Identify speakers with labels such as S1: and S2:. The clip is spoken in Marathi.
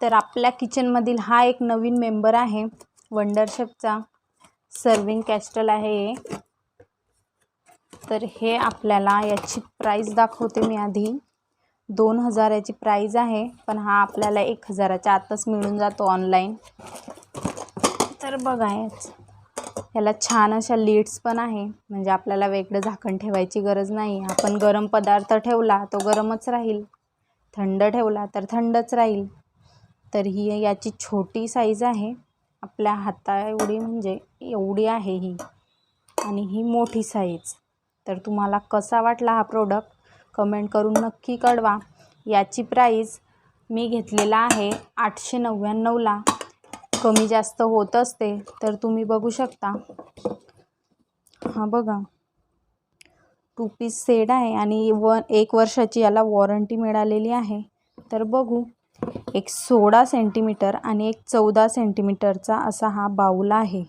S1: तर आपल्या किचनमधील हा एक नवीन मेंबर आहे वंडरशेपचा सर्विंग कॅस्टल आहे हे. तर हे आपल्याला याची प्राईस दाखवते मी आधी. दोन हजाराची प्राईज आहे पण हा आपल्याला एक हजाराच्या आतच मिळून जातो ऑनलाईन तर बघा याच. याला छान अशा लीड्स पण आहे. म्हणजे आपल्याला वेगळं झाकण ठेवायची गरज नाही. आपण गरम पदार्थ ठेवला तो गरमच राहील. थंड ठेवला तर थंडच राहील. तर ही याची छोटी साईज आहे. आपल्या हाता एवढी म्हणजे एवढी आहे ही. आणि ही मोठी साईज तर तुम्हाला कसा वाटला हा प्रोडक्ट कमेंट करून नक्की कळवा. याची प्राईज मी घेतलेला आहे आठशे नव्याण्णवला कमी जास्त होत असते तर तुम्ही बघू शकता. हा बघा. टू पीस सेड आहे आणि व एक वर्षाची याला वॉरंटी मिळालेली आहे. तर बघू. एक सोळा सेंटीमीटर आणि एक चौदा सेंटीमीटरचा असा हा बाऊल आहे.